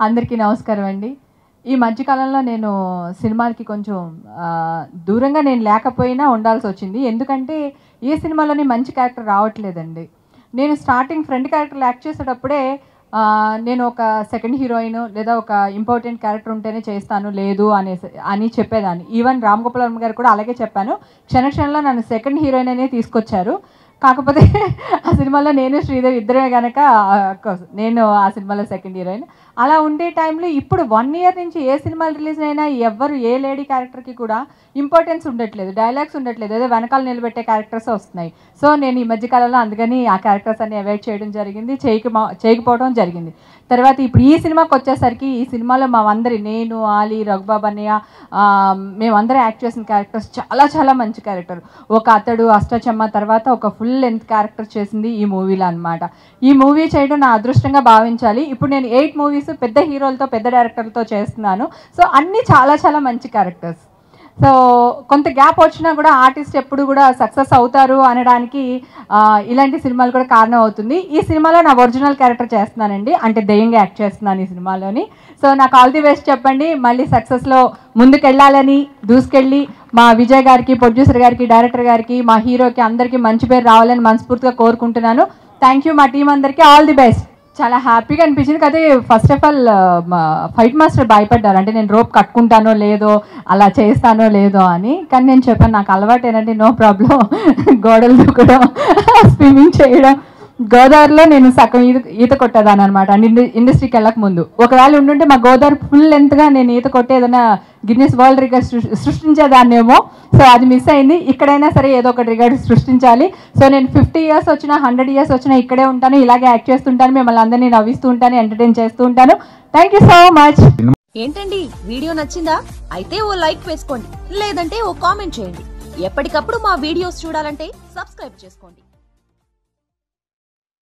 అందరికీ నమస్కారం అండి. ఈ మధ్యకాలంలో నేను సినిమాలకి కొంచెం దూరంగా నేను లేకపోయినా ఉండాల్సి వచ్చింది. ఎందుకంటే ఏ సినిమాలోని మంచి క్యారెక్టర్ రావట్లేదండి. నేను స్టార్టింగ్ ఫ్రెండ్ క్యారెక్టర్లు యాక్ట్ చేసేటప్పుడే నేను ఒక సెకండ్ హీరోయిన్ లేదా ఒక ఇంపార్టెంట్ క్యారెక్టర్ ఉంటేనే చేస్తాను లేదు అనేసి అని చెప్పేదాన్ని. ఈవెన్ రామ్ గోపాల్ వర్మ గారు కూడా అలాగే చెప్పాను. క్షణక్షణంలో నన్ను సెకండ్ హీరోయిన్ అనే తీసుకొచ్చారు. కాకపోతే ఆ సినిమాలో నేను శ్రీదేవి ఇద్దరే కనుక నేను ఆ సినిమాలో సెకండ్ హీరోయిన్ అలా ఉండే టైంలో ఇప్పుడు వన్ ఇయర్ నుంచి ఏ సినిమాలు రిలీజ్ అయినా ఎవ్వరు ఏ లేడీ క్యారెక్టర్కి కూడా ఇంపార్టెన్స్ ఉండట్లేదు డైలాగ్స్ ఉండట్లేదు ఏదో వెనకాల నిలబెట్టే క్యారెక్టర్స్ వస్తున్నాయి. సో నేను ఈ మధ్యకాలంలో అందుకని ఆ క్యారెక్టర్స్ అన్ని అవాయిడ్ చేయడం జరిగింది చేయక చేయకపోవడం జరిగింది. తర్వాత ఇప్పుడు ఈ సినిమాకి వచ్చేసరికి ఈ సినిమాలో మా అందరి నేను ఆలీ రఘుబాబు అన్నయ్య మేమందరం యాక్ట్ చేసిన క్యారెక్టర్స్ చాలా చాలా మంచి క్యారెక్టర్. ఒక అతడు అష్టచమ్మ తర్వాత ఒక ఫుల్ లెంత్ క్యారెక్టర్ చేసింది ఈ మూవీలో అన్నమాట. ఈ మూవీ చేయడం నా అదృష్టంగా భావించాలి. ఇప్పుడు నేను ఎయిట్ మూవీస్ పెద్ద హీరోలతో పెద్ద డైరెక్టర్లతో చేస్తున్నాను. సో అన్నీ చాలా చాలా మంచి క్యారెక్టర్స్. సో కొంత గ్యాప్ వచ్చినా కూడా ఆర్టిస్ట్ ఎప్పుడు కూడా సక్సెస్ అవుతారు అనడానికి ఇలాంటి సినిమాలు కూడా కారణం అవుతుంది. ఈ సినిమాలో నా ఒరిజినల్ క్యారెక్టర్ చేస్తున్నానండి. అంటే దెయ్యంగా యాక్ట్ చేస్తున్నాను ఈ సినిమాలోని. సో నాకు ఆల్ ది బెస్ట్ చెప్పండి. మళ్ళీ సక్సెస్లో ముందుకెళ్ళాలని దూసుకెళ్ళి మా విజయ్ గారికి ప్రొడ్యూసర్ గారికి డైరెక్టర్ గారికి మా హీరోకి అందరికీ మంచి పేరు రావాలని మనస్ఫూర్తిగా కోరుకుంటున్నాను. థ్యాంక్ యూ మా టీం అందరికీ. All the best. చాలా హ్యాపీగా అనిపించింది. కదా first of all fight master భయపడ్డారు. అంటే నేను రోప్ కట్టుకుంటానో లేదో అలా చేస్తానో లేదో అని. కానీ నేను చెప్పాను నాకు అలవాటు ఏంటంటే నో ప్రాబ్లం గోడలు దూకడం స్విమ్మింగ్ చేయడం. గోదావరిలో నేను సగం ఈత ఈత కొట్టేదాన్ని అనమాట ఇండస్ట్రీకి వెళ్ళక ముందు. ఒకవేళ ఉండుంటే మా గోదావరి ఫుల్ లెంత్గా నేను ఈత కొట్టే ఏదైనా గిన్నెస్ వరల్డ్ రికార్డ్ సృష్టించేదాన్నేమో. సో అది మిస్ అయింది. ఇక్కడైనా సరే ఏదో ఒక రికార్డ్ సృష్టించాలి. సో నేను ఫిఫ్టీ ఇయర్స్ వచ్చినా హండ్రెడ్ ఇయర్స్ వచ్చినా ఇక్కడే ఉంటాను. ఇలాగే యాక్ట్ చేస్తుంటాను. మిమ్మల్ని అందరినీ నవ్విస్తూ ఉంటాను ఎంటర్టైన్ చేస్తూ ఉంటాను. Thank you so much. ఏంటండి? వీడియో నచ్చిందా? అయితే ఓ లైక్ వేసుకోండి. లేదంటే ఓ కామెంట్ చేయండి. ఎప్పటికప్పుడు మా వీడియోస్ చూడాలంటే సబ్స్క్రైబ్ చేసుకోండి.